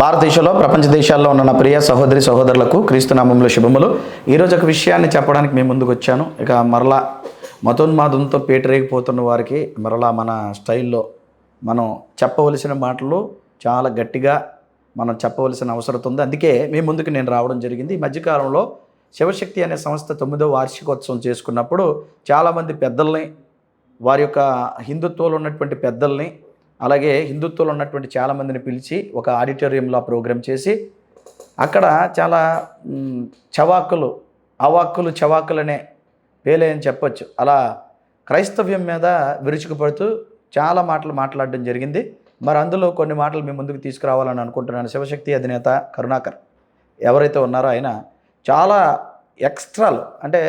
భారతదేశంలో ప్రపంచ దేశాల్లో ఉన్న నా ప్రియ సహోదరి సహోదరులకు క్రీస్తునామంలో శుభములు. ఈరోజు ఒక విషయాన్ని చెప్పడానికి మేము ముందుకు వచ్చాను. ఇక మరలా మతోన్మాదంతో పేటరేగిపోతున్న వారికి మరలా మన స్టైల్లో మనం చెప్పవలసిన మాటలు చాలా గట్టిగా మనం చెప్పవలసిన అవసరం ఉంది. అందుకే మీ ముందుకు నేను రావడం జరిగింది. ఈ మధ్యకాలంలో శివశక్తి అనే సంస్థ తొమ్మిదో వార్షికోత్సవం చేసుకున్నప్పుడు చాలామంది పెద్దల్ని వారి యొక్క హిందుత్వంలో ఉన్నటువంటి పెద్దల్ని అలాగే హిందుత్వంలో ఉన్నటువంటి చాలామందిని పిలిచి ఒక ఆడిటోరియంలో ప్రోగ్రామ్ ప్రోగ్రాం చేసి అక్కడ చాలా చవాకులు అవాక్కులు చవాకులనే పేలే అని చెప్పొచ్చు. అలా క్రైస్తవ్యం మీద విరుచుకుపడుతూ చాలా మాటలు మాట్లాడడం జరిగింది. మరి అందులో కొన్ని మాటలు మీ ముందుకు తీసుకురావాలని అనుకుంటున్నాను. శివశక్తి అధినేత కరుణాకర్. ఎవరైతే ఉన్నారో ఆయన చాలా ఎక్స్ట్రాలు అంటే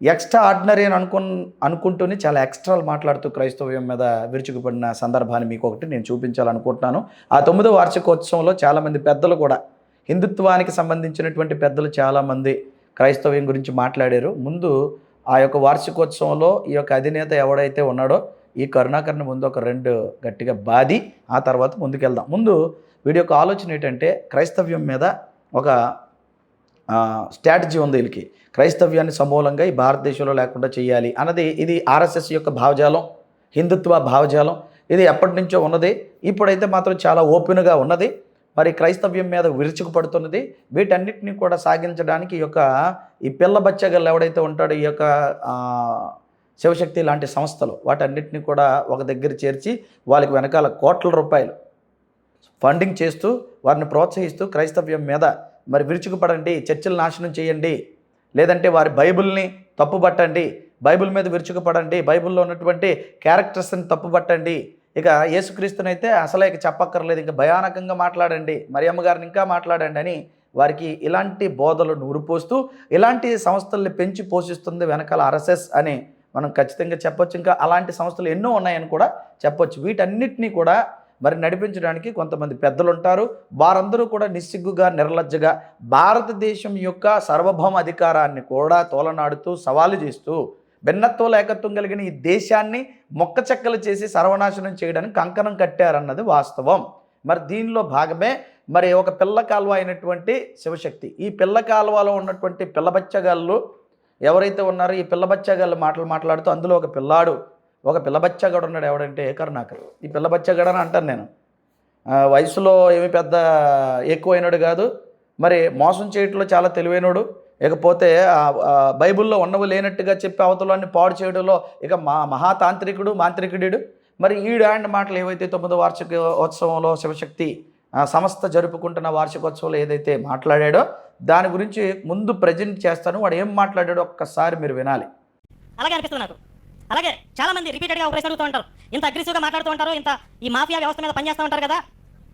ఎక్స్ట్రా ఆర్డినరీ అని అనుకు అనుకుంటూనే చాలా ఎక్స్ట్రాలు మాట్లాడుతూ క్రైస్తవ్యం మీద విరుచుకుపడిన సందర్భాన్ని మీకు ఒకటి నేను చూపించాలనుకుంటున్నాను. ఆ తొమ్మిదో వార్షికోత్సవంలో చాలామంది పెద్దలు కూడా హిందుత్వానికి సంబంధించినటువంటి పెద్దలు చాలామంది క్రైస్తవ్యం గురించి మాట్లాడారు. ముందు ఆ యొక్క వార్షికోత్సవంలో ఈ యొక్క అధినేత ఎవడైతే ఉన్నాడో ఈ కరుణాకరణ ముందు ఒక రెండు గట్టిగా బాది ఆ తర్వాత ముందుకెళ్దాం. ముందు వీడి యొక్క ఆలోచన ఏంటంటే క్రైస్తవ్యం మీద ఒక స్ట్రాటజీ ఉంది వీళ్ళకి. క్రైస్తవ్యాన్ని సమూలంగా ఈ భారతదేశంలో లేకుండా చేయాలి అన్నది ఇది ఆర్ఎస్ఎస్ యొక్క భావజాలం హిందుత్వ భావజాలం. ఇది ఎప్పటి నుంచో ఉన్నది ఇప్పుడైతే మాత్రం చాలా ఓపెన్గా ఉన్నది మరి క్రైస్తవ్యం మీద విరుచుకుపడుతున్నది. వీటన్నిటిని కూడా సాగించడానికి ఈ యొక్క ఈ పిల్ల బచ్చగలు ఎవడైతే ఉంటాడో ఈ యొక్క శివశక్తి లాంటి సంస్థలు వాటన్నిటిని కూడా ఒక దగ్గర చేర్చి వాళ్ళకి వెనకాల కోట్ల రూపాయలు ఫండింగ్ చేస్తూ వారిని ప్రోత్సహిస్తూ క్రైస్తవ్యం మీద మరి విరుచుకుపడండి చర్చలు నాశనం చేయండి. లేదంటే వారి బైబిల్ని తప్పుపట్టండి బైబిల్ మీద విరుచుకుపడండి బైబిల్లో ఉన్నటువంటి క్యారెక్టర్స్ని తప్పుపట్టండి. ఇక యేసుక్రీస్తునైతే అసలే ఇక చెప్పక్కర్లేదు ఇంకా భయానకంగా మాట్లాడండి మరియమ్మ గారిని ఇంకా మాట్లాడండి అని వారికి ఇలాంటి బోధలు నూరిపోస్తూ ఇలాంటి సంస్థల్ని పెంచి పోషిస్తుంది వెనకాల ఆర్ఎస్ఎస్ అని మనం ఖచ్చితంగా చెప్పొచ్చు. ఇంకా అలాంటి సంస్థలు ఎన్నో ఉన్నాయని కూడా చెప్పొచ్చు. వీటన్నిటినీ కూడా మరి నడిపించడానికి కొంతమంది పెద్దలు ఉంటారు వారందరూ కూడా నిస్సిగ్గుగా నిర్లజ్జగా భారతదేశం యొక్క సార్వభౌమ అధికారాన్ని కూడా తోలనాడుతూ సవాలు చేస్తూ భిన్నత్వం ఏకత్వం కలిగిన ఈ దేశాన్ని మొక్క చెక్కలు చేసి సర్వనాశనం చేయడానికి కంకణం కట్టారన్నది వాస్తవం. మరి దీనిలో భాగమే మరి ఒక పిల్ల కాలువ అయినటువంటి శివశక్తి. ఈ పిల్ల కాలువలో ఉన్నటువంటి పిల్లబచ్చగాళ్ళు ఎవరైతే ఉన్నారో ఈ పిల్లబచ్చగాళ్ళు మాటలు మాట్లాడుతూ అందులో ఒక పిల్లాడు ఒక పిల్లబచ్చగాడు ఉన్నాడు ఎవడంటే కరుణాకర్. ఈ పిల్లబచ్చగాడు అని అంటాను నేను. వయసులో ఏమి పెద్ద ఎక్కువైనడు కాదు. మరి మోసం చేయటంలో చాలా తెలివైనడు. ఇకపోతే బైబిల్లో ఉన్నవి లేనట్టుగా చెప్పి అవతలాన్ని పాడు చేయడంలో ఇక మా మహాతాంత్రికుడు మాంత్రికుడు మరి ఈడు ఆయన మాటలు ఏవైతే తొమ్మిదో వార్షిక ఉత్సవంలో శివశక్తి సంస్థ జరుపుకుంటున్న వార్షికోత్సవంలో ఏదైతే మాట్లాడాడో దాని గురించి ముందు ప్రజెంట్ చేస్తాను. వాడు ఏం మాట్లాడాడో ఒక్కసారి మీరు వినాలి. అలాగే అనిపిస్తుంది నాకు. అలాగే చాలా మంది రిపీటెడ్గా ఒక ప్రశ్న అడుగుతూ ఉంటారు. ఇంత అగ్రెసివ్గా మాట్లాడుతూ ఉంటారు ఇంత ఈ మాఫియా వ్యవస్థ మీద పనిచేస్తూ ఉంటారు కదా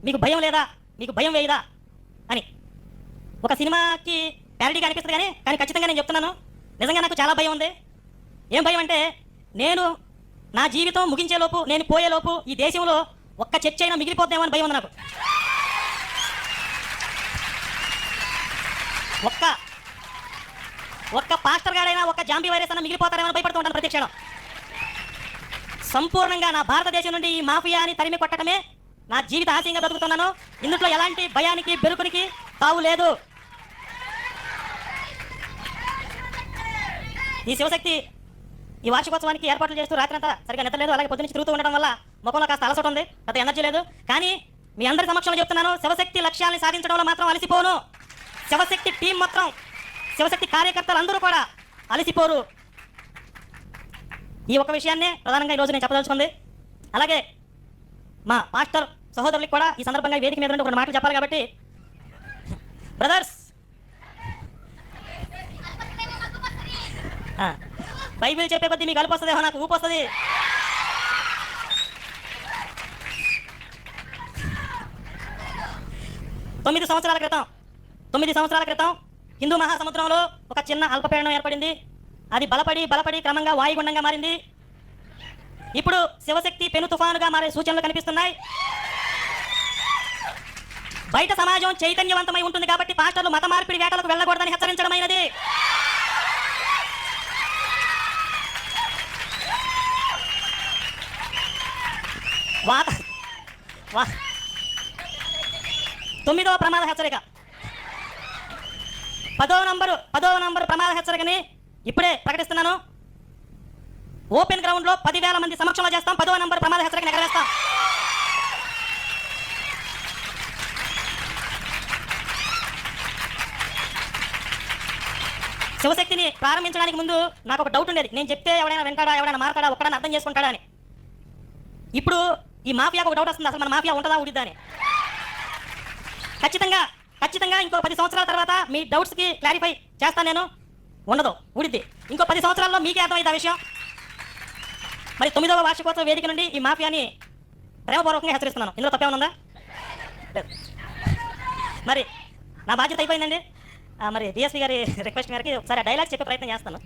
మీకు భయం లేదా? మీకు భయం వేయదా? అని. ఒక సినిమాకి ప్యారడీగా అనిపిస్తుంది కానీ కానీ ఖచ్చితంగా నేను చెప్తున్నాను. నిజంగా నాకు చాలా భయం ఉంది. ఏం భయం అంటే నేను నా జీవితం ముగించేలోపు నేను పోయేలోపు ఈ దేశంలో ఒక్క చర్చ అయినా మిగిలిపోద్దేమో అని భయం ఉంది నాకు. ఒక్క ఒక్క పాస్టర్ గాడైనా ఒక్క జాంబీ వైరస్ అన్న మిగిలిపోతారేమో భయపడుతూ ఉంటాను ప్రతి క్షణం. సంపూర్ణంగా నా భారతదేశం నుండి ఈ మాఫియాని తరిమి కొట్టడమే నా జీవిత ఆశయంగా బతుకుతున్నాను. ఇందులో ఎలాంటి భయానికి బెరుకునికి తావు లేదు. ఈ శివశక్తి ఈ వార్షికోత్సవానికి ఏర్పాట్లు చేస్తూ రాత్రంతా సరిగా నిద్రలేదు. అలాగే పొద్దున తిరుగుతూ ఉండడం వల్ల ముఖంలో కాస్త అలసట ఉంది. పెద్ద ఎనర్జీ లేదు. కానీ మీ అందరి సమక్షంలో చెప్తున్నాను శివశక్తి లక్ష్యాన్ని సాధించడంలో మాత్రం అలసిపోను. శివశక్తి టీం మొత్తం శివశక్తి కార్యకర్తలు అందరూ కూడా అలసిపోరు. ఈ ఒక్క విషయాన్నే ప్రధానంగా ఈరోజు నేను చెప్పదలుచుకుంది. అలాగే మా మాస్టర్ సహోదరులకు కూడా ఈ సందర్భంగా వేదిక మీద నుండి ఒక మాటలు చెప్పాలి కాబట్టి. బ్రదర్స్ బైబిల్ చెప్పే కొద్దీ మీకు అలుపు వస్తుందేమో నాకు ఊపు వస్తుంది. తొమ్మిది సంవత్సరాల క్రితం తొమ్మిది సంవత్సరాల క్రితం హిందూ మహాసముద్రంలో ఒక చిన్న అల్పపీడనం ఏర్పడింది. అది బలపడి బలపడి క్రమంగా వాయుగుండంగా మారింది. ఇప్పుడు శివశక్తి పెను తుఫానుగా మారే సూచనలు కనిపిస్తున్నాయి. బయట సమాజం చైతన్యవంతమై ఉంటుంది కాబట్టి పాస్టర్లు మత మార్పిడి వేటలకు వెళ్ళకూడదని హెచ్చరించడమైనది. వాత తొమ్మిదవ ప్రమాద హెచ్చరిక. పదవ నంబరు పదవ నంబరు ప్రమాద హెచ్చరికని ఇప్పుడే ప్రకటిస్తున్నాను. ఓపెన్ గ్రౌండ్లో పదివేల మంది సమక్షంలో చేస్తాం. పదవ నంబర్ ప్రమాద హెచ్చరికని ఎగరవేస్తాం. శివశక్తిని ప్రారంభించడానికి ముందు నాకు ఒక డౌట్ ఉండేది. నేను చెప్తే ఎవడైనా వెంటాడా ఎవడైనా మారతాడా ఒక్కడైనా అర్థం చేసుకుంటాడా అని. ఇప్పుడు ఈ మాఫియాకు ఒక డౌట్ వస్తుంది. అసలు మన మాఫియా ఉంటుందా ఉడిద్దా అని. ఖచ్చితంగా ఖచ్చితంగా ఇంకో పది సంవత్సరాల తర్వాత మీ డౌట్స్కి క్లారిఫై చేస్తాను నేను. ఉండదు ఊడిద్ది. ఇంకో పది సంవత్సరాల్లో మీకే అర్థమైంది ఆ విషయం. మరి తొమ్మిదవ వార్షికోత్సవ వేదిక నుండి ఈ మాఫియాని ప్రేమపూర్వకంగా హెచ్చరిస్తున్నాను. ఇందులో తప్పేమనుందా లేదు. మరి నా బాధ్యత అయిపోయిందండి. ఆ, మరి డిఎస్పీ గారి రిక్వెస్ట్ మేరకి ఒకసారి డైలాగ్ చెప్పే ప్రయత్నం చేస్తాను.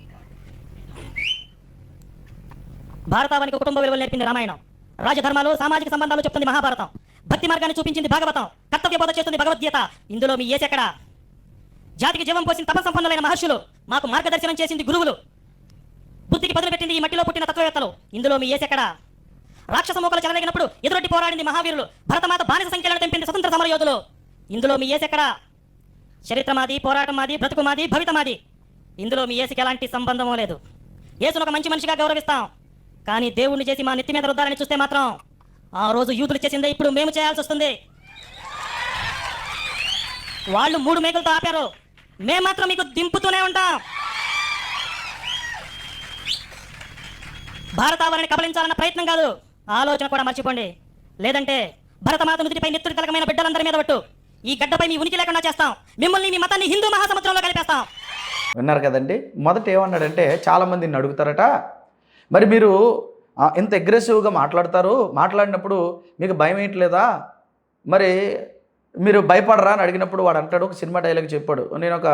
భారతావానికి కుటుంబ విలువలు నేర్పింది రామాయణం. రాజధర్మాలు సామాజిక సంబంధాలు చెప్తుంది మహాభారతం. భక్తి మార్గాన్ని చూపించింది భాగవతం. కర్తవ్య బోధ చేస్తుంది భగవద్గీత. ఇందులో మీ ఏసెక్కడ జాతికి జీవం పోసిన తపసంపన్నులైన మహర్షులు మాకు మార్గదర్శనం చేసింది గురువులు. బుద్ధికి బదులు పెట్టింది ఈ మట్టిలో పుట్టిన తత్వవేత్తలు. ఇందులో మీ ఏసెక్కడా రాక్షస మూకలు చెలరేగినప్పుడు ఎదురొట్టి పోరాడింది మహావీరులు. భరతమాత బానిస సంఖ్యలను తెంపింది స్వతంత్ర సమరయోధులు ఇందులో మీ ఏసెక్కడా చరిత్ర మాది పోరాటం మాది బ్రతుకు మాది భవిత మాది ఇందులో మీ ఏసుకి ఎలాంటి సంబంధమూ లేదు. ఏసును ఒక మంచి మనిషిగా గౌరవిస్తాం. కానీ దేవుణ్ణి చేసి మా నెత్తి మీద రుద్దాలని చూస్తే మాత్రం ఆ రోజు యూదులు చేసిందే ఇప్పుడు మేము చేయాల్సి వస్తుంది వాళ్ళు మూడు మేకలతో ఆపారు. మేము మాత్రం మీకు దింపుతూనే ఉంటాం. భారతావరణి కబలించాలన్న ప్రయత్నం కాదు. ఆలోచన కూడా మర్చిపోండి. లేదంటే భరతమాత నుదుటిపై నెత్తుడు కలకమైన బిడ్డలందరి మీద పట్టు. ఈ గడ్డపై మీ ఉనికి లేకుండా చేస్తాం. మిమ్మల్ని మీ మతాన్ని హిందూ మహాసముద్రంలో కలిపేస్తాం. విన్నారు కదండి? మొదట ఏమన్నాడంటే చాలామందిని అడుగుతారట. మరి మీరు ఇంత అగ్రెసివ్గా మాట్లాడతారు. మాట్లాడినప్పుడు మీకు భయం ఏంటలేదా మరి మీరు భయపడరా అని అడిగినప్పుడు వాడు అంటాడు ఒక సినిమా డైలాగ్ చెప్పాడు. నేను ఒక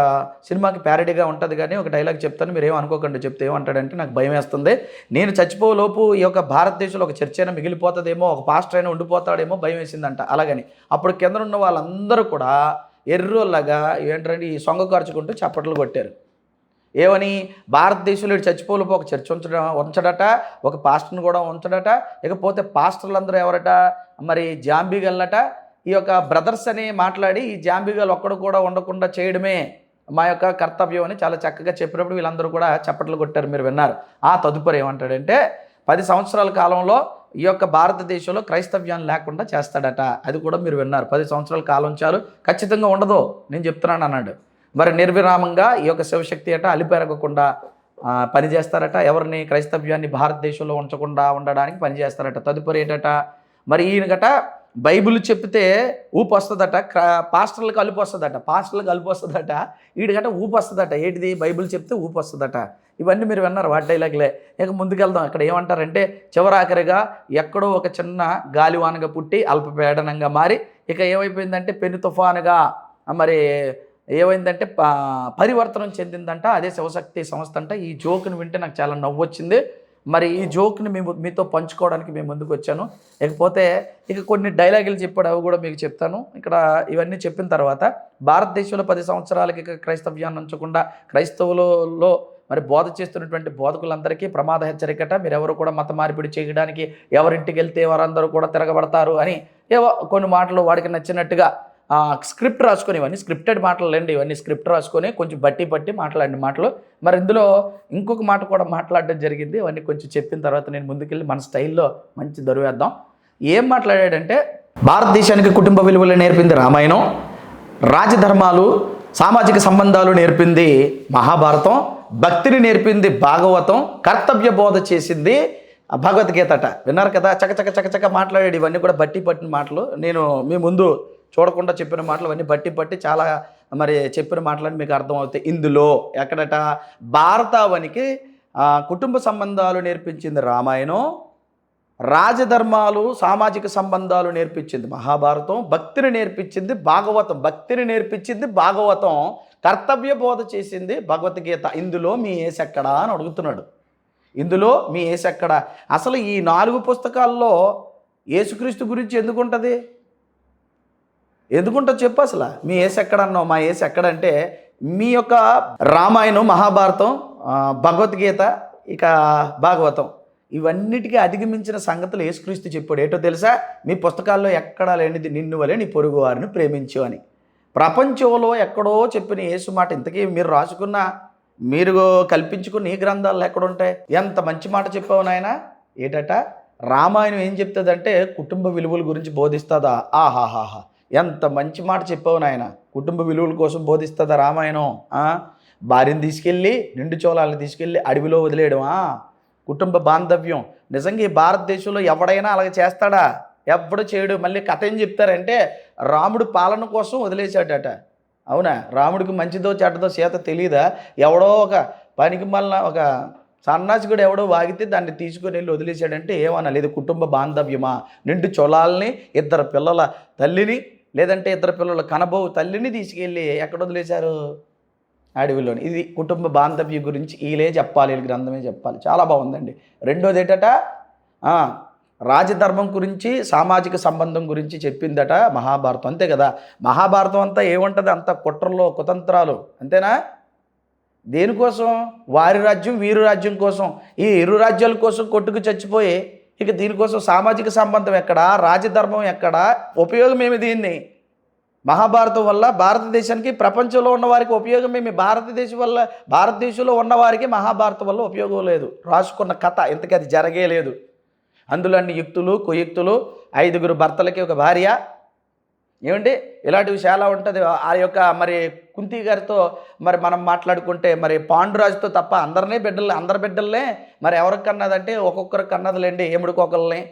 సినిమాకి ప్యారడీగా ఉంటుంది కానీ ఒక డైలాగ్ చెప్తాను మీరు ఏం అనుకోకండి చెప్తే ఏమంటాడంటే నాకు భయం వేస్తుంది. నేను చచ్చిపోలోపు ఈ యొక్క భారతదేశంలో ఒక చర్చ అయినా మిగిలిపోతుందేమో ఒక పాస్టర్ అయినా ఉండిపోతాడేమో భయం వేసిందంట. అలాగని అప్పుడు కింద ఉన్న వాళ్ళందరూ కూడా ఎర్రోళ్ళగా ఏంటంటే ఈ సొంగ ఖర్చుకుంటూ చప్పట్లు కొట్టారు. ఏమని? భారతదేశంలో చచ్చిపోలేపు ఒక చర్చ ఉంచడం ఉంచడట ఒక పాస్టర్ని కూడా ఉంచడట ఇకపోతే పాస్టర్లందరూ ఎవరట? మరి జాంబీగల్లట ఈ యొక్క బ్రదర్స్ అని మాట్లాడి ఈ జాంబీగల్ ఒక్కడు కూడా ఉండకుండా చేయడమే మా యొక్క కర్తవ్యం అని చాలా చక్కగా చెప్పినప్పుడు వీళ్ళందరూ కూడా చప్పట్లు కొట్టారు. మీరు విన్నారు. ఆ తదుపరి ఏమంటాడంటే పది సంవత్సరాల కాలంలో ఈ యొక్క భారతదేశంలో క్రైస్తవ్యాన్ని లేకుండా చేస్తాడట. అది కూడా మీరు విన్నారు. పది సంవత్సరాల కాలం చాలు. ఖచ్చితంగా ఉండదు. నేను చెప్తున్నాను అన్నాడు. మరి నిర్విరామంగా ఈ యొక్క శివశక్తి అట అలిపెరగకుండా పనిచేస్తారట పని చేస్తారట. ఎవరిని క్రైస్తవ్యాన్ని భారతదేశంలో ఉంచకుండా ఉండడానికి పని చేస్తారట. తదుపరి ఏంటట? మరి ఈయనగట బైబిల్ చెప్తే ఊపు వస్తుందట పాస్టర్లు పాస్టర్లకు అలుపు వస్తుందట పాస్టర్లకు అలుపు వస్తుందట వీడిగట ఊపు వస్తుందట. ఏంటిది? బైబిల్ చెప్తే ఊపు వస్తుందట. ఇవన్నీ మీరు విన్నారు వాటి డైలాగ్లే ఇక ముందుకెళ్దాం. ఇక్కడ ఏమంటారంటే చివరాఖరిగా ఎక్కడో ఒక చిన్న గాలివానగా పుట్టి అల్పపీడనంగా మారి ఇక ఏమైపోయిందంటే పెను తుఫానుగా మరి ఏమైందంటే పరివర్తనం చెందిందంట అదే శివశక్తి సంస్థ అంట. ఈ జోకును వింటే నాకు చాలా నవ్వు వచ్చింది మరి ఈ జోక్ని మేము మీతో పంచుకోవడానికి మేము ముందుకు వచ్చాను. ఇకపోతే ఇక కొన్ని డైలాగులు చెప్పాడు అవి కూడా మీకు చెప్తాను. ఇక్కడ ఇవన్నీ చెప్పిన తర్వాత భారతదేశంలో పది సంవత్సరాలకి ఇక క్రైస్తవ్యాన్ని ఉంచకుండా క్రైస్తవులలో మరి బోధ చేస్తున్నటువంటి బోధకులందరికీ ప్రమాద హెచ్చరికట. మీరెవరు కూడా మత మార్పిడి చేయడానికి ఎవరింటికి వెళ్తే వారందరూ కూడా తిరగబడతారు అని ఏవో కొన్ని మాటలు వాడికి నచ్చినట్టుగా స్క్రిప్ట్ రాసుకొని ఇవన్నీ స్క్రిప్టెడ్ మాటలు లేండి ఇవన్నీ స్క్రిప్ట్ రాసుకొని కొంచెం బట్టి పట్టి మాట్లాడిన మాటలు. మరి ఇందులో ఇంకొక మాట కూడా మాట్లాడడం జరిగింది. అవన్నీ కొంచెం చెప్పిన తర్వాత నేను ముందుకెళ్ళి మన స్టైల్లో మంచి దొరివేద్దాం ఏం మాట్లాడాడంటే భారతదేశానికి కుటుంబ విలువలు నేర్పింది రామాయణం. రాజధర్మాలు సామాజిక సంబంధాలు నేర్పింది మహాభారతం. భక్తిని నేర్పింది భాగవతం. కర్తవ్య బోధ చేసింది భగవద్గీత భగవద్గీతట విన్నారు కదా చక చక చక చక మాట్లాడాడు. ఇవన్నీ కూడా బట్టి పట్టిన మాటలు. నేను మీ ముందు చూడకుండా చెప్పిన మాటలు అవన్నీ బట్టి పట్టి చాలా మరి చెప్పిన మాటలని మీకు అర్థమవుతాయి. ఇందులో ఎక్కడట? భారతావనికి కుటుంబ సంబంధాలు నేర్పించింది రామాయణం రాజధర్మాలు సామాజిక సంబంధాలు నేర్పించింది మహాభారతం భక్తిని నేర్పించింది భాగవతం భక్తిని నేర్పించింది భాగవతం కర్తవ్య బోధ చేసింది భగవద్గీత ఇందులో మీ ఏసెక్కడా అని అడుగుతున్నాడు. ఇందులో మీ ఏసెక్కడా అసలు ఈ నాలుగు పుస్తకాల్లో యేసుక్రీస్తు గురించి ఎందుకు ఉంటుంది ఎందుకుంటో చెప్పు అసలు. మీ ఏసు ఎక్కడ అన్నావు మా ఏసు ఎక్కడంటే మీ యొక్క రామాయణం మహాభారతం భగవద్గీత ఇక భాగవతం ఇవన్నిటికీ అధిగమించిన సంగతులు యేసుక్రీస్తు చెప్పాడు. ఏంటో తెలుసా? మీ పుస్తకాల్లో ఎక్కడా లేనిది నిన్ను వలె నీ పొరుగు వారిని ప్రేమించు అని. ప్రపంచంలో ఎక్కడో చెప్పిన యేసు మాట ఇంతకీ మీరు రాసుకున్న మీరు కల్పించుకున్న ఈ గ్రంథాలు ఎక్కడుంటాయి? ఎంత మంచి మాట చెప్పావు నాయన? ఏటట? రామాయణం ఏం చెప్తుందంటే కుటుంబ విలువల గురించి బోధిస్తుందా? ఆహాహాహా. ఎంత మంచి మాట చెప్పావు నాయన. కుటుంబ విలువల కోసం బోధిస్తుందా రామాయణం భార్యను తీసుకెళ్ళి నిండు చోళాలను తీసుకెళ్ళి అడవిలో వదిలేయడమా కుటుంబ బాంధవ్యం. నిజంగా ఈ భారతదేశంలో ఎవడైనా అలాగ చేస్తాడా? ఎవడు చేయడు? మళ్ళీ కథ ఏం చెప్తారంటే రాముడు పాలన కోసం వదిలేశాడట. అవునా? రాముడికి మంచిదో చెడ్డదో సీత తెలియదా ఎవడో ఒక పనికి మళ్ళీ ఒక సన్నాసికుడు ఎవడో వాగితే దాన్ని తీసుకుని వెళ్ళి వదిలేశాడంటే ఏమన్నా లేదు. కుటుంబ బాంధవ్యమా? నిండు చొలాల్ని ఇద్దరు పిల్లల తల్లిని లేదంటే ఇద్దరు పిల్లలు కనబోవు తల్లిని తీసుకెళ్ళి ఎక్కడ వదిలేశారు? అడవిలోని. ఇది కుటుంబ బాంధవ్యం గురించి వీలే చెప్పాలి వీళ్ళ గ్రంథమే చెప్పాలి. చాలా బాగుందండి. రెండోది ఏంటట? రాజధర్మం గురించి సామాజిక సంబంధం గురించి చెప్పిందట మహాభారతం. అంతే కదా? మహాభారతం అంతా ఏముంటుంది? అంత కుట్రలో కుతంత్రాలు. అంతేనా? దేనికోసం? వారి రాజ్యం వీరి రాజ్యం కోసం. ఈ ఇరు రాజ్యాల కోసం కొట్టుకు చచ్చిపోయి ఇక దీనికోసం సామాజిక సంబంధం ఎక్కడ? రాజధర్మం ఎక్కడ? ఉపయోగం ఏమి దీన్ని? మహాభారతం వల్ల భారతదేశానికి ప్రపంచంలో ఉన్న వారికి ఉపయోగం ఏమి భారతదేశం వల్ల భారతదేశంలో ఉన్నవారికి మహాభారతం వల్ల ఉపయోగం లేదు. రాసుకున్న కథ ఇంతకీ అది జరగే లేదు అందులో అన్ని యుక్తులు కుయుక్తులు ఐదుగురు భర్తలకి ఒక భార్య ఏమండి? ఇలాంటివి చాలా ఉంటుంది. ఆ యొక్క మరి కుంతి గారితో మరి మనం మాట్లాడుకుంటే మరి పాండురాజుతో తప్ప అందరినీ బిడ్డలు అందరి బిడ్డలనే మరి ఎవరికి కన్నదంటే ఒక్కొక్కరికి కన్నదిలేండి ఎముడికి ఒకళ్ళని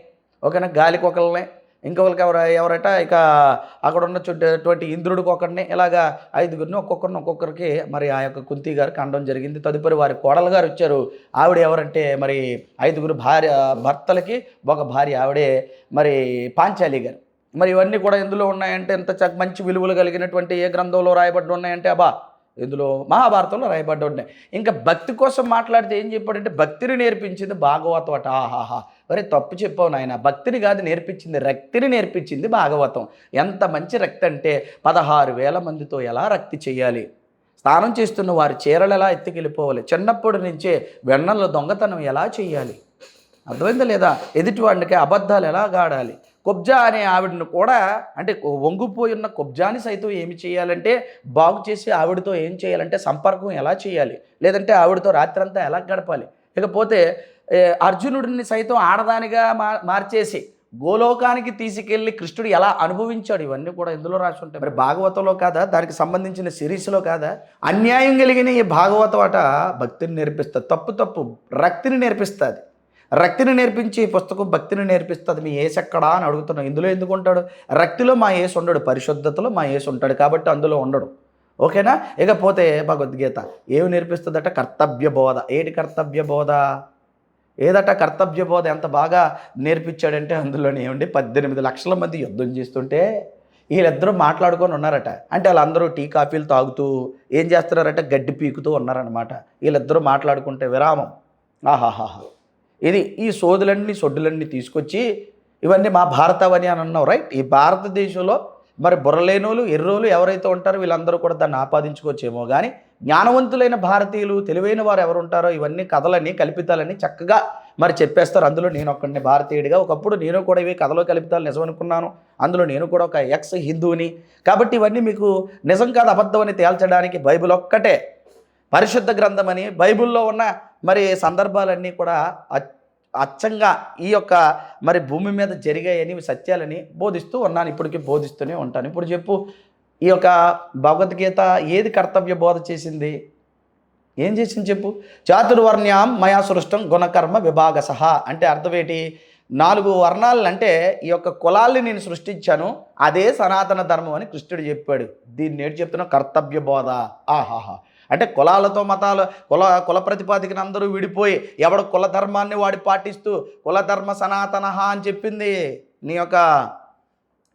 ఓకేనా? గాలికి ఒకళ్ళని ఇంకొకరికి ఎవరు ఎవరట? ఇక అక్కడ ఉన్నటువంటి ఇంద్రుడికి ఒకరిని ఇలాగా ఐదుగురిని ఒక్కొక్కరిని ఒక్కొక్కరికి మరి ఆ యొక్క కుంతి గారు కండం జరిగింది. తదుపరి వారి కోడలు గారు వచ్చారు. ఆవిడ ఎవరంటే మరి ఐదుగురు భార్య భర్తలకి ఒక భార్య. ఆవిడే మరి పాంచాలి గారు. మరి ఇవన్నీ కూడా ఎందులో ఉన్నాయంటే ఎంత చక్క మంచి విలువలు కలిగినటువంటి ఏ గ్రంథంలో రాయబడి ఉన్నాయంటే అబ్బా ఇందులో మహాభారతంలో రాయబడి ఉన్నాయి. ఇంకా భక్తి కోసం మాట్లాడితే ఏం చెప్పాడంటే భక్తిని నేర్పించింది భాగవతం అట. ఆహాహా. మరి తప్పు చెప్పావు నాయన. భక్తిని కాదు నేర్పించింది రక్తిని నేర్పించింది భాగవతం. ఎంత మంచి రక్తి అంటే పదహారు వేల మందితో ఎలా రక్తి చేయాలి? స్నానం చేస్తున్న వారి చీరలు ఎలా ఎత్తుకెళ్ళిపోవాలి? చిన్నప్పటి నుంచే వెన్నల దొంగతనం ఎలా చేయాలి? అర్థమైందా లేదా? ఎదుటివాడికి అబద్ధాలు ఎలా గాడాలి? కుబ్జా అనే ఆవిడను కూడా అంటే వంగిపోయి ఉన్న కుబ్జాని సైతం ఏమి చేయాలంటే బాగు చేసి ఆవిడతో ఏం చేయాలంటే సంపర్కం ఎలా చేయాలి? లేదంటే ఆవిడతో రాత్రంతా ఎలా గడపాలి? ఇకపోతే అర్జునుడిని సైతం ఆడదానిగా మా మార్చేసి గోలోకానికి తీసుకెళ్ళి కృష్ణుడు ఎలా అనుభవించాడు? ఇవన్నీ కూడా ఇందులో రాసి ఉంటాయి. మరి భాగవతంలో కాదా? దానికి సంబంధించిన సిరీస్లో కాదా? అన్యాయం కలిగిన ఈ భాగవతం అట భక్తిని నేర్పిస్తుంది తప్పు తప్పు రక్తిని నేర్పిస్తుంది. రక్తిని నేర్పించి పుస్తకం భక్తిని నేర్పిస్తుంది. మీ ఏసు ఎక్కడా అని అడుగుతున్నాం. ఇందులో ఎందుకు ఉంటాడు? రక్తిలో మా ఏసు ఉండడు. పరిశుద్ధతలో మా ఏసు ఉంటాడు కాబట్టి అందులో ఉండడు. ఓకేనా? ఇకపోతే భగవద్గీత ఏమి నేర్పిస్తుందట? కర్తవ్య బోధ. ఏటి కర్తవ్య బోధ? ఏదట కర్తవ్య బోధ? ఎంత బాగా నేర్పించాడంటే అందులోనే ఏమండి పద్దెనిమిది లక్షల మంది యుద్ధం చేస్తుంటే వీళ్ళిద్దరూ మాట్లాడుకొని ఉన్నారట. అంటే వాళ్ళందరూ టీ కాఫీలు తాగుతూ ఏం చేస్తున్నారట? గడ్డి పీకుతూ ఉన్నారనమాట వీళ్ళిద్దరూ మాట్లాడుకుంటే విరామం. ఆహాహాహా. ఇది ఈ సోదులన్నీ సొడ్డులన్నీ తీసుకొచ్చి ఇవన్నీ మా భారతవని అని అన్నావు రైట్ ఈ భారతదేశంలో మరి బుర్రలేనోళ్ళు ఎర్రోలు ఎవరైతే ఉంటారో వీళ్ళందరూ కూడా దాన్ని ఆపాదించుకోవచ్చేమో. కానీ జ్ఞానవంతులైన భారతీయులు తెలివైన వారు ఎవరు ఉంటారో ఇవన్నీ కథలని కల్పితాలని చక్కగా మరి చెప్పేస్తారు. అందులో నేను ఒక్కడిని భారతీయుడిగా ఒకప్పుడు నేను కూడా ఇవి కథలో కల్పితాలు నిజం అనుకున్నాను. అందులో నేను కూడా ఒక ఎక్స్ హిందువుని. కాబట్టి ఇవన్నీ మీకు నిజం కాదు అబద్ధం అని తేల్చడానికి బైబిల్ ఒక్కటే. పరిశుద్ధ గ్రంథమని బైబిల్లో ఉన్న మరి సందర్భాలన్నీ కూడా అ- అచ్చంగా ఈ యొక్క మరి భూమి మీద జరిగాయని సత్యాలని బోధిస్తూ ఉన్నాను. ఇప్పటికీ బోధిస్తూనే ఉంటాను. ఇప్పుడు చెప్పు ఈ యొక్క భగవద్గీత ఏది కర్తవ్య బోధ చేసింది? ఏం చేసింది చెప్పు? చాతుర్వర్ణ్యాం మయా సృష్టం గుణకర్మ విభాగ సహా అంటే అర్థమేటి? నాలుగు వర్ణాలంటే అంటే ఈ యొక్క కులాల్ని నేను సృష్టించాను అదే సనాతన ధర్మం అని కృష్ణుడు చెప్పాడు. దీన్ని నేడు చెప్తున్నా కర్తవ్య బోధ. ఆహాహా. అంటే కులాలతో మతాలు కుల కుల ప్రతిపాదికన అందరూ విడిపోయి ఎవడు కుల ధర్మాన్ని వాడి పాటిస్తూ కుల ధర్మ సనాతన అని చెప్పింది నీ యొక్క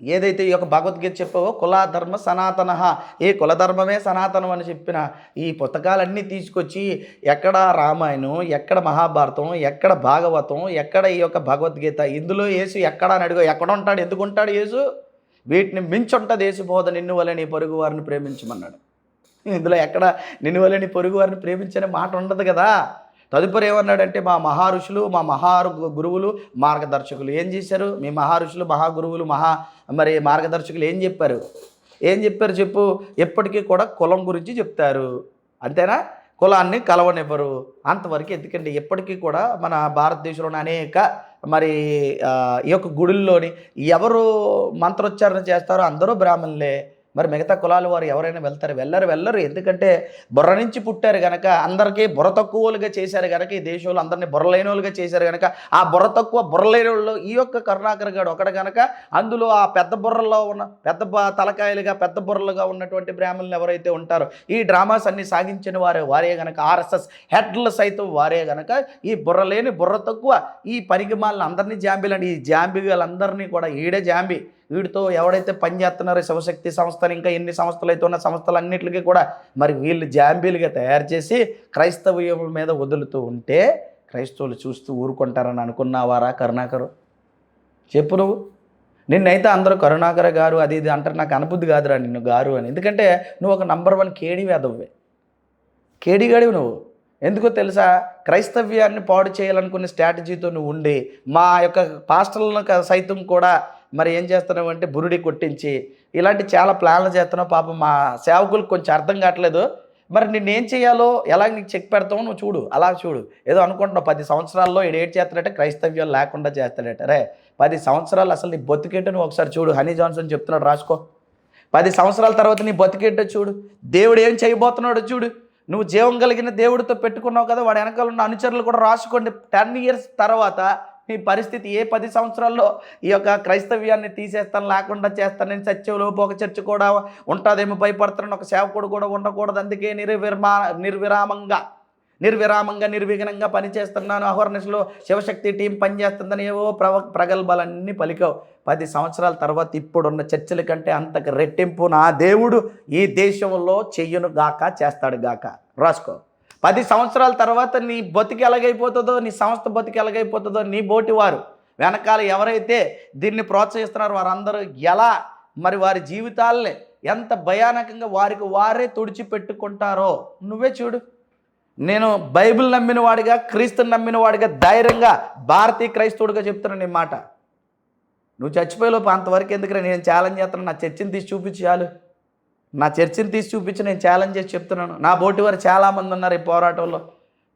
ఏదైతే ఈ యొక్క భగవద్గీత చెప్పావో కుల ధర్మ సనాతన ఏ కులధర్మమే సనాతనం అని చెప్పిన ఈ పుస్తకాలన్నీ తీసుకొచ్చి ఎక్కడ రామాయణం ఎక్కడ మహాభారతం ఎక్కడ భాగవతం ఎక్కడ ఈ యొక్క భగవద్గీత ఇందులో యేసు ఎక్కడ అని అడుగు ఎక్కడ ఉంటాడు ఎందుకు ఉంటాడు యేసు? వీటిని మించి ఉంటుంది యేసు బోధ నిన్ను వల్ల నీ పొరుగు వారిని ప్రేమించమన్నాడు. ఇందులో ఎక్కడ నిన్ను వల్ల పొరుగు వారిని ప్రేమించనే మాట ఉండదు కదా. తదుపరి ఏమన్నాడంటే మా మహారుషులు మా మహా గురువులు మార్గదర్శకులు ఏం చేశారు? మీ మహారుషులు మహాగురువులు మహా మరి మార్గదర్శకులు ఏం చెప్పారు? ఏం చెప్పారు చెప్పు? ఎప్పటికీ కూడా కులం గురించి చెప్తారు. అంతేనా? కులాన్ని కలవనివ్వరు. అంతవరకు ఎందుకంటే ఎప్పటికీ కూడా మన భారతదేశంలోని అనేక మరి ఈ యొక్క గుడుల్లోని ఎవరు మంత్రోచ్చారణ చేస్తారో అందరూ బ్రాహ్మణులే. మరి మిగతా కులాల వారు ఎవరైనా వెళ్తారు? వెళ్ళరు వెళ్ళరు. ఎందుకంటే బుర్ర నుంచి పుట్టారు కనుక అందరికీ బుర్ర తక్కువలుగా చేశారు కనుక ఈ దేశంలో అందరినీ బుర్రలేని వాళ్ళుగా చేశారు కనుక ఆ బుర్ర తక్కువ బుర్రలేని వాళ్ళు ఈ యొక్క కరుణాకర్ గారు ఒకడు కనుక అందులో ఆ పెద్ద బుర్రలో ఉన్న పెద్ద బ- తలకాయలుగా పెద్ద బుర్రలుగా ఉన్నటువంటి బ్రాహ్మణులు ఎవరైతే ఉంటారో ఈ డ్రామాస్ అన్ని సాగించిన వారే వారే గనక ఆర్ఎస్ఎస్ హెడ్లు సైతం వారే గనక ఈ బుర్రలేని బుర్ర తక్కువ ఈ పనికిమాలను అందరినీ జాంబీలండి. ఈ జాంబీ వీళ్ళందరినీ కూడా ఈడే జాంబీ. వీడితో ఎవడైతే పనిచేస్తున్నారో శివశక్తి సంస్థలు ఇంకా ఎన్ని సంస్థలు అయితే ఉన్న సంస్థలన్నిటికీ కూడా మరి వీళ్ళు జాంబీలుగా తయారు చేసి క్రైస్తవ్యం మీద వదులుతూ ఉంటే క్రైస్తవులు చూస్తూ ఊరుకుంటారని అనుకున్నావారా కరుణాకరు? చెప్పు నువ్వు. నిన్నైతే అందరూ కరుణాకర గారు అది ఇది అంటారు నాకు అనుబుద్ధి కాదురా నిన్ను గారు అని. ఎందుకంటే నువ్వు ఒక నంబర్ వన్ కేడి వేదవ్వే కేడిగాడివి నువ్వు. ఎందుకో తెలుసా? క్రైస్తవ్యాన్ని పాడు చేయాలనుకునే స్ట్రాటజీతో నువ్వు ఉండి మా యొక్క పాస్టర్లను క- సైతం కూడా మరి ఏం చేస్తున్నావు అంటే బురుడి కొట్టించి ఇలాంటి చాలా ప్లాన్లు చేస్తున్నావు. పాపం మా సేవకులకు కొంచెం అర్థం కావట్లేదు. మరి నిన్నేం చేయాలో ఎలా నీకు చెక్ పెడతావు నువ్వు చూడు. అలా చూడు. ఏదో అనుకుంటున్నావు పది సంవత్సరాల్లో ఈడు ఏడు చేస్తాడట క్రైస్తవ్యం లేకుండా చేస్తాడట రే పది సంవత్సరాలు అసలు నీ బతికేంటో నువ్వు ఒకసారి చూడు. హనీ జాన్సన్ చెప్తున్నాడు రాసుకో. పది సంవత్సరాల తర్వాత నీ బతికేంటో చూడు. దేవుడు ఏం చేయబోతున్నాడో చూడు. నువ్వు జీవం కలిగిన దేవుడితో పెట్టుకున్నావు కదా వాడు వెనకాల ఉన్న అనుచరులు కూడా రాసుకోండి. టెన్ ఇయర్స్ తర్వాత ఈ పరిస్థితి ఏ పది సంవత్సరాల్లో ఈ యొక్క క్రైస్తవ్యాన్ని తీసేస్తాను లేకుండా చేస్తాను నేను సత్యంలోపు ఒక చర్చ కూడా ఉంటుందేమో భయపడుతున్నాను ఒక సేవకుడు కూడా ఉండకూడదు. అందుకే నిర్విర్మా నిర్విరామంగా నిర్విరామంగా నిర్విఘ్నంగా పనిచేస్తున్నాను. అహర్నిశలో శివశక్తి టీం పనిచేస్తుందని ఏవో ప్రవ ప్రగల్భాలన్నీ పలికావు. పది సంవత్సరాల తర్వాత ఇప్పుడున్న చర్చల కంటే అంతకు రెట్టింపు నా దేవుడు ఈ దేశంలో చెయ్యను గాక చేస్తాడు గాక. రాసుకో. పది సంవత్సరాల తర్వాత నీ బతికి ఎలాగైపోతుందో నీ సంస్థ బతికి ఎలాగైపోతుందో నీ బోటి వారు వెనకాల ఎవరైతే దీన్ని ప్రోత్సహిస్తున్నారో వారందరూ ఎలా మరి వారి జీవితాలని ఎంత భయానకంగా వారికి వారే తుడిచిపెట్టుకుంటారో నువ్వే చూడు. నేను బైబిల్ నమ్మిన వాడిగా క్రీస్తుని నమ్మిన వాడిగా ధైర్యంగా భారతీయ క్రైస్తవుడిగా చెప్తున్నాను నీ మాట. నువ్వు చచ్చిపోయేలోపు అంతవరకు ఎందుకురా నేను ఛాలెంజ్ చేస్తున్నాను నా చర్చిని తీసి చూపించాలి నా చర్చిని తీసి చూపించి నేను ఛాలెంజ్ చేసి చెప్తున్నాను. నా బోటి వారు చాలామంది ఉన్నారు ఈ పోరాటంలో.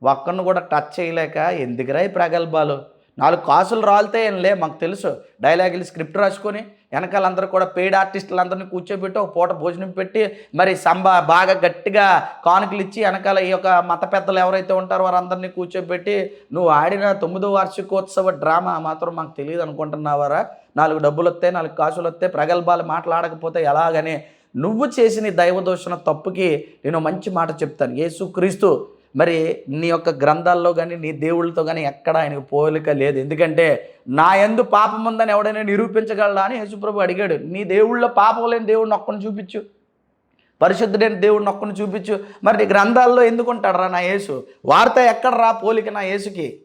ఒక్కరిని కూడా టచ్ చేయలేక ఎందుకురా ఈ ప్రగల్భాలు? నాలుగు కాసులు రాలితే ఏం లే మాకు తెలుసు. డైలాగులు స్క్రిప్ట్ రాసుకొని వెనకాలందరూ కూడా పెయిడ్ ఆర్టిస్టులందరినీ కూర్చోబెట్టి ఒక పూట భోజనం పెట్టి మరి సంబా బాగా గట్టిగా కానుకలు ఇచ్చి వెనకాల ఈ యొక్క మత పెద్దలు ఎవరైతే ఉంటారో వారందరినీ కూర్చోబెట్టి నువ్వు ఆడిన తొమ్మిదో వార్షికోత్సవ డ్రామా మాత్రం మాకు తెలియదు అనుకుంటున్నావారా? నాలుగు డబ్బులు వస్తాయి నాలుగు కాసులు వస్తాయి ప్రగల్భాలు మాట్లాడకపోతే ఎలాగని నువ్వు చేసిన దైవదోషణ తప్పుకి నేను మంచి మాట చెప్తాను. యేసుక్రీస్తు మరి నీ యొక్క గ్రంథాల్లో కానీ నీ దేవుళ్ళతో కానీ ఎక్కడ ఆయనకు పోలిక లేదు. ఎందుకంటే నా ఎందు పాపం ఉందని ఎవడైనా నిరూపించగలడా అని యేసుప్రభు అడిగాడు. నీ దేవుళ్ళో పాపం లేని దేవుడిని ఒక్కని చూపించు. పరిశుద్ధుడైన దేవుడిని ఒక్కని చూపించు. మరి నీ గ్రంథాల్లో ఎందుకుంటాడు రా నా యేసు? వార్త ఎక్కడ రా పోలిక నా యేసుకి?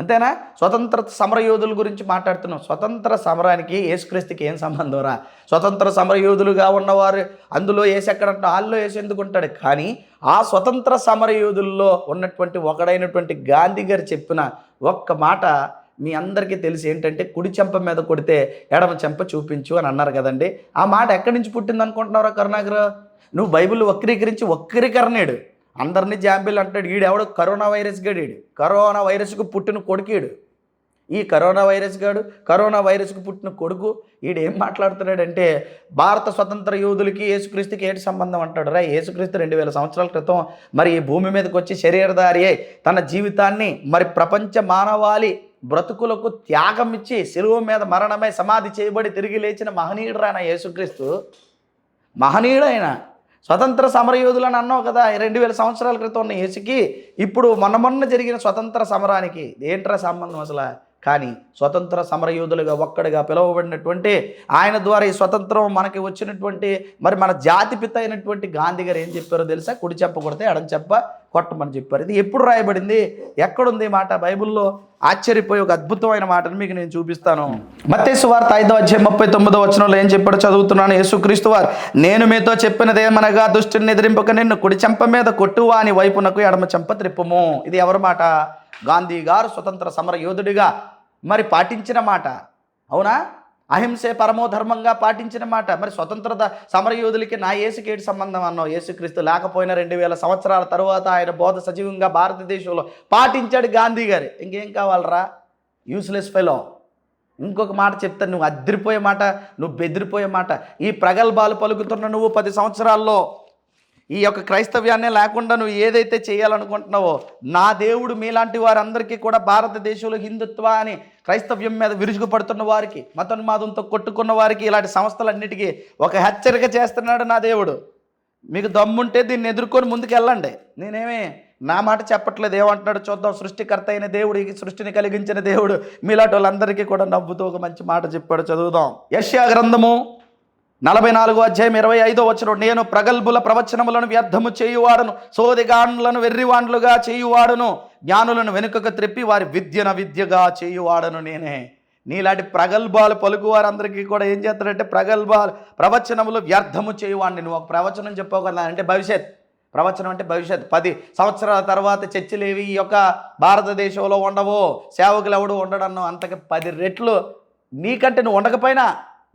అంతేనా? స్వతంత్ర సమరయోధుల గురించి మాట్లాడుతున్నాం. స్వతంత్ర సమరానికి యేసుక్రీస్తుకి ఏం సంబంధం రా? స్వతంత్ర సమరయోధులుగా ఉన్నవారు అందులో ఏసు ఎక్కడ ఉంటాడు వాళ్ళలో ఎందుకు ఉంటాడు? కానీ ఆ స్వతంత్ర సమరయోధుల్లో ఉన్నటువంటి ఒకడైనటువంటి గాంధీ గారు చెప్పిన ఒక్క మాట మీ అందరికీ తెలిసి ఏంటంటే కుడి చెంప మీద కొడితే ఎడమ చెంప చూపించు అని అన్నారు కదండి. ఆ మాట ఎక్కడి నుంచి పుట్టింది అనుకుంటున్నారా కరుణాకర్? నువ్వు బైబిల్ వక్రీకరించి వక్రీకరణేడు అందరినీ జాంబీలు అంటాడు. ఈడెవడు? కరోనా వైరస్ గడు ఈడు. కరోనా వైరస్కు పుట్టిన కొడుకీడు ఈ కరోనా వైరస్ గాడు కరోనా వైరస్కు పుట్టిన కొడుకు ఈడు ఏం మాట్లాడుతున్నాడంటే భారత స్వతంత్ర యోధులకి యేసుక్రీస్తుకి ఏంటి సంబంధం అంటాడు? రా యేసుక్రీస్తు రెండు వేల సంవత్సరాల క్రితం మరి ఈ భూమి మీదకి వచ్చి శరీరధారి అయి తన జీవితాన్ని మరి ప్రపంచ మానవాళి బ్రతుకులకు త్యాగం ఇచ్చి సెలువు మీద మరణమై సమాధి చేయబడి తిరిగి లేచిన మహనీయుడు రాన యేసుక్రీస్తు. మహనీయుడైన స్వతంత్ర సమరయోధులని అన్నావు కదా రెండు వేల సంవత్సరాల క్రితం ఉన్న ఏసుకి ఇప్పుడు మొన్న మొన్న జరిగిన స్వతంత్ర సమరానికి ఏంట్రా సంబంధం అసలు? కానీ స్వతంత్ర సమరయోధులుగా ఒక్కడిగా పిలువబడినటువంటి ఆయన ద్వారా ఈ స్వతంత్రం మనకి వచ్చినటువంటి మరి మన జాతిపిత అయినటువంటి గాంధీ గారు ఏం చెప్పారో తెలుసా? కుడి చెప్ప కొడితే ఎడం చెప్ప కొట్టమని చెప్పారు. ఇది ఎప్పుడు రాయబడింది? ఎక్కడుంది మాట? బైబిల్లో ఆశ్చర్యపోయి ఒక అద్భుతమైన మాటను మీకు నేను చూపిస్తాను. మత్తేసు వార్త ఐదో అధ్యాయం ముప్పై తొమ్మిదో వచనంలో ఏం చెప్పాడు చదువుతున్నాను. యేసుక్రీస్తు వారు నేను మీతో చెప్పినదేమనగా దుష్టిని ఎదిరింపక నిన్ను కుడి చెంప మీద కొట్టువా అని వైపునకు ఎడమ చెంప త్రిప్పుము. ఇది ఎవరి మాట? గాంధీ గారు స్వతంత్ర సమర యోధుడిగా మరి పాటించిన మాట. అవునా? అహింసే పరమోధర్మంగా పాటించిన మాట. మరి స్వతంత్రత సమరయోధులకి నా ఏసుకేటి సంబంధం అన్నావు? యేసుక్రీస్తు లేకపోయినా రెండు వేల సంవత్సరాల తరువాత ఆయన బోధ సజీవంగా భారతదేశంలో పాటించాడు గాంధీ గారు. ఇంకేం కావాలరా? Useless fellow. ఇంకొక మాట చెప్తాను నువ్వు అద్దరిపోయే మాట నువ్వు బెదిరిపోయే మాట. ఈ ప్రగల్భాలు పలుకుతున్న నువ్వు పది సంవత్సరాల్లో ఈ యొక్క క్రైస్తవ్యాన్నే లేకుండా నువ్వు ఏదైతే చేయాలనుకుంటున్నావో నా దేవుడు మీలాంటి వారందరికీ కూడా భారతదేశంలో హిందుత్వ అని క్రైస్తవ్యం మీద విరుచుకుపడుతున్న వారికి మతోన్మాదంతో కొట్టుకున్న వారికి ఇలాంటి సంస్థలన్నిటికీ ఒక హెచ్చరిక చేస్తున్నాడు నా దేవుడు. మీకు దమ్ముంటే దీన్ని ఎదుర్కొని ముందుకు వెళ్ళండి నేనేమి నా మాట చెప్పట్లేదు ఏమంటున్నాడు చూద్దాం. సృష్టికర్త అయిన దేవుడు ఈ సృష్టిని కలిగించిన దేవుడు మీలాంటి వాళ్ళందరికీ కూడా నవ్వుతూ ఒక మంచి మాట చెప్పాడు. చదువుదాం. యష్యా గ్రంథము నలభై నాలుగో అధ్యాయం ఇరవై ఐదో వచ్చిన నేను ప్రగల్భుల ప్రవచనములను వ్యర్థము చేయువాడను సోదిగాండ్లను వెర్రివాండ్లుగా చేయువాడను జ్ఞానులను వెనుకకు త్రిప్పి వారి విద్యన విద్యగా చేయువాడను నేనే. నీలాంటి ప్రగల్భాలు పలుకు వారందరికీ కూడా ఏం చేస్తాడంటే ప్రగల్భాలు ప్రవచనములు వ్యర్థము చేయువాడిని. నువ్వు ఒక ప్రవచనం చెప్పావు అంటే భవిష్యత్. ప్రవచనం అంటే భవిష్యత్. పది సంవత్సరాల తర్వాత చర్చలేవి ఈ యొక్క భారతదేశంలో ఉండవు సేవకులు ఎవడు ఉండడన్నో అంతకి పది రెట్లు నీకంటే నువ్వు ఉండకపోయినా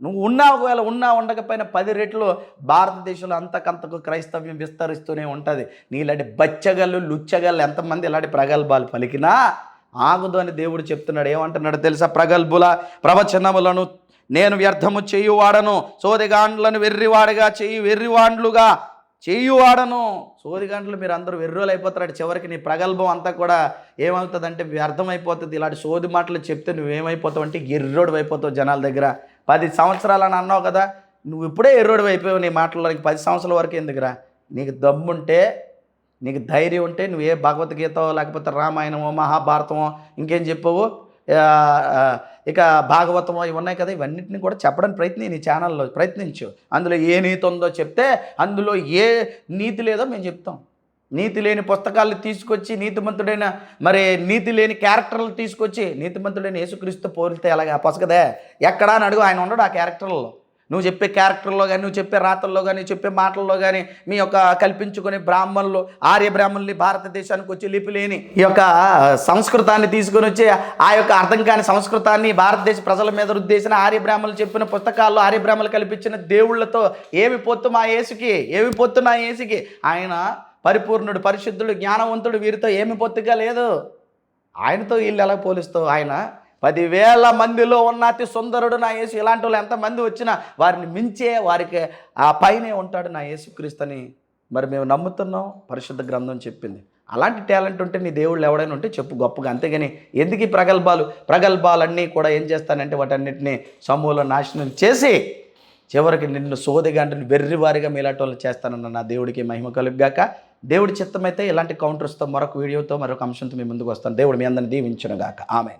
నువ్వు ఉన్నా ఒకవేళ ఉన్నా ఉండకపోయినా పది రెట్లు భారతదేశంలో అంతకంతకు క్రైస్తవ్యం విస్తరిస్తూనే ఉంటుంది. నీలాంటి బచ్చగళ్ళు లుచ్చగళ్ళు ఎంతమంది ఇలాంటి ప్రగల్భాలు పలికినా ఆగుదు అని దేవుడు చెప్తున్నాడు. ఏమంటున్నాడు తెలుసా? ప్రగల్భుల ప్రవచనములను నేను వ్యర్థము చేయువాడను సోదిగాండ్లను వెర్రివాడుగా చేయి వెర్రివాండ్లుగా చేయువాడను. సోదిగాండ్లు మీరు అందరూ వెర్రోలు అయిపోతారు. చివరికి నీ ప్రగల్భం అంతా కూడా ఏమవుతుందంటే వ్యర్థమైపోతుంది. ఇలాంటి సోది మాటలు చెప్తే నువ్వేమైపోతావు అంటే ఎర్రోడు అయిపోతావు జనాల దగ్గర. పది సంవత్సరాలు అని అన్నావు కదా నువ్వు ఇప్పుడే ఎర్రోడు అయిపోయావు నీ మాటల్లో నీకు పది సంవత్సరాల వరకు ఎందుకురా? నీకు దమ్ముంటే నీకు ధైర్యం ఉంటే నువ్వు ఏ భగవద్గీత లేకపోతే రామాయణమో మహాభారతమో ఇంకేం చెప్పావు. ఇక భాగవతమో ఇవి ఉన్నాయి కదా ఇవన్నిటిని కూడా చెప్పడానికి ప్రయత్ని నీ ఛానల్లో ప్రయత్నించు. అందులో ఏ నీతి ఉందో చెప్తే అందులో ఏ నీతి లేదో మేము చెప్తాం. నీతి లేని పుస్తకాలు తీసుకొచ్చి నీతిమంతుడైన మరి నీతి లేని క్యారెక్టర్లు తీసుకొచ్చి నీతిమంతుడైన యేసుక్రీస్తు పోలితే ఎలాగా? పొసగదే? ఎక్కడా అని అడుగు ఆయన ఉండడు ఆ క్యారెక్టర్లో నువ్వు చెప్పే క్యారెక్టర్లో కానీ నువ్వు చెప్పే రాతల్లో కానీ చెప్పే మాటల్లో కానీ మీ యొక్క కల్పించుకునే బ్రాహ్మణులు ఆర్య బ్రాహ్మణుల్ని భారతదేశానికి వచ్చి లిపి లేని ఈ యొక్క సంస్కృతాన్ని తీసుకొని వచ్చి ఆ యొక్క అర్థం కాని సంస్కృతాన్ని భారతదేశ ప్రజల మీద ఉద్దేశించిన ఆర్య బ్రాహ్మణులు చెప్పిన పుస్తకాల్లో ఆర్య బ్రాహ్మణులు కల్పించిన దేవుళ్ళతో ఏమి పొత్తు మా యేసుకి? ఏమి పొత్తు నా యేసుకి? ఆయన పరిపూర్ణుడు పరిశుద్ధుడు జ్ఞానవంతుడు వీరితో ఏమి పొత్తుగా లేదు. ఆయనతో వీళ్ళు ఎలా పోలిస్తావు ఆయన పదివేల మందిలో ఉన్న అతి సుందరుడు నా యేసు ఇలాంటి వాళ్ళు ఎంతమంది వచ్చినా వారిని మించే వారికి ఆ పైనే ఉంటాడు నా యేసుక్రీస్తుని మరి మేము నమ్ముతున్నాం పరిశుద్ధ గ్రంథం చెప్పింది. అలాంటి టాలెంట్ ఉంటే నీ దేవుళ్ళు ఎవడైనా ఉంటే చెప్పు గొప్పగా. అంతేగాని ఎందుకు ఈ ప్రగల్భాలు? ప్రగల్భాలన్నీ కూడా ఏం చేస్తానంటే వాటన్నిటిని సమూహంలో నాశనం చేసి చివరికి నిన్ను సోదిగాంటిని వెర్రివారిగా మీలాంటి వాళ్ళు చేస్తానన్న నా దేవుడికి మహిమ కలుగ్గాక. దేవుడి చిత్తమైతే ఇలాంటి కౌంటర్స్తో మరొక వీడియోతో మరొక అంశంతో మీ ముందుకు వస్తాను. దేవుడు మీ అందరిని దీవించును గాక ఆమె